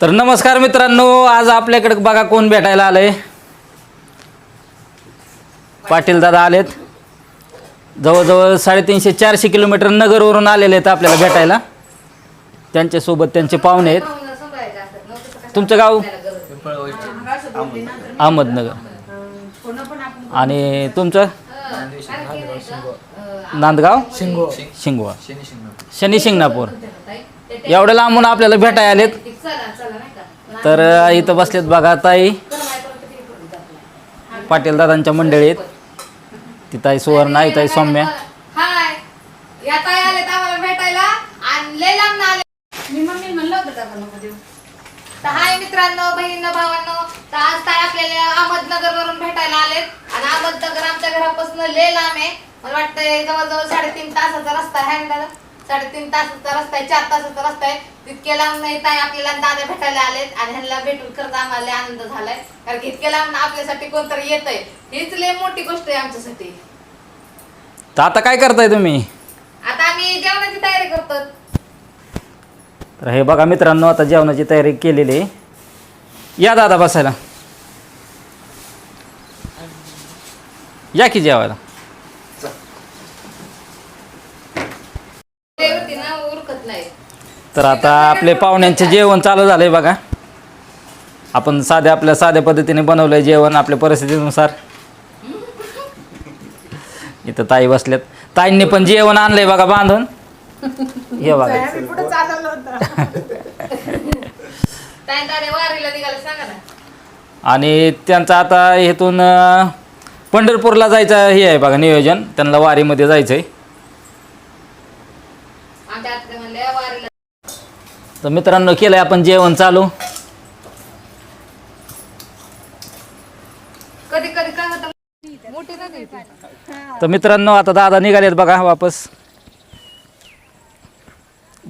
तर नमस्कार मित्रांनो आज आपल्याकडे बघा कोण भेटायला आलंय. पाटील दादा आलेत. जवळजवळ साडेतीनशे चारशे किलोमीटर नगरवरून आलेले आहेत आपल्याला भेटायला. त्यांच्यासोबत त्यांचे पाहुणे आहेत. तुमचं गाव? अहमदनगर. आणि तुमचं? नांदगाव? शिंगो शिंगवा शनी शिंगणापूर. एवढ्या लांबून आपल्याला भेटायला आलेत. तर इथं बसलेत बघा ताई. पाटील दादांच्या मंडळीत. ती ताई सुवर्णा ही ताई सौम्या. हाय. या ताई आलेत आम्हाला भेटायला. आणि लय लांब आले. तर हाय मित्रांनो बहिणींनो भावांनो. तर आज ताई आपल्याला अहमदनगर वरून भेटायला आलेत. आणि अहमदनगर आमच्या घरापासून लय लांब आहे. मला वाटतंय जवळजवळ साडेतीन तासाचा रस्ता आहे ना दादा? साडेतीन तासाचा रस्ता आहे चार तासाचा रस्ता आहे. तितके लांब नाही ताई आपल्याला दादा भेटायला आलेत आणि ह्यांना भेटून खरंच आम्हाला आनंद झालाय. कारण की इतके लांब आपल्यासाठी कोणतरी येत आहे हीच लय मोठी गोष्ट आहे आमच्यासाठी. तर आता काय करताय तुम्ही? आता आम्ही जेवणाची तयारी करतो तर हे बघा मित्रांनो आता जेवणाची तयारी केलेली आहे. या दादा बसायला. या की जेवायला? देवती ना उरकत नाही. तर आता आपले पाहुण्यांचे जेवण चालू झालंय बघा. आपण साध्या आपल्या साध्या पद्धतीने बनवलंय जेवण आपल्या परिस्थितीनुसार. इथं ताई बसल्यात. ताईंनी पण जेवण आणलंय बघा बांधून. हे बघा. ताई दारे वारीला निघाले सांगा ना. आणि त्यांचं आता इथून अं, पंढरपूरला जायचं हे आहे बघा नियोजन. त्यांना वारीमध्ये जायचं आहे आमच्या आत्या म्हणले वारीला तर मित्रांनो केलंय आपण जेवण चालू. कधी कधी काय होतं? मोठी नदी ती. तर मित्रांनो आता दादा निघालेत बघा वापस.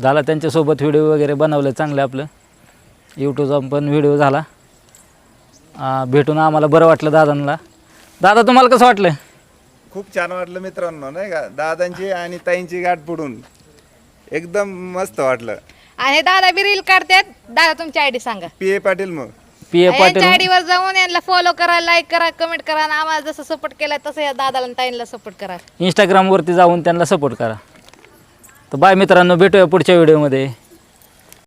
झाला त्यांच्यासोबत व्हिडिओ वगैरे बनवलं चांगलं आपलं. यूट्यूबचा पण व्हिडिओ झाला. आ, भेटून आम्हाला बरं वाटलं दादांना. दादा तुम्हाला कसं वाटलं? खूप छान वाटलं मित्रांनो नाही का? दादांची आणि ताईंची गाठ पडून एकदम मस्त वाटलं. आणि दादा बी रील काढतात. दादा तुमची आयडी सांगा. पी ए पाटील मग. पी ए यांच्या पाटील आयडी वर जाऊन यांना फॉलो करा लाईक करा कमेंट करा आणि आम्हाला जसं सपोर्ट केलाय तसं या दादाला आणि ताईंना सपोर्ट करा. इंस्टाग्रामवरती जाऊन त्यांना सपोर्ट करा. तर बाय मित्रांनो भेटूया पुढच्या व्हिडिओमध्ये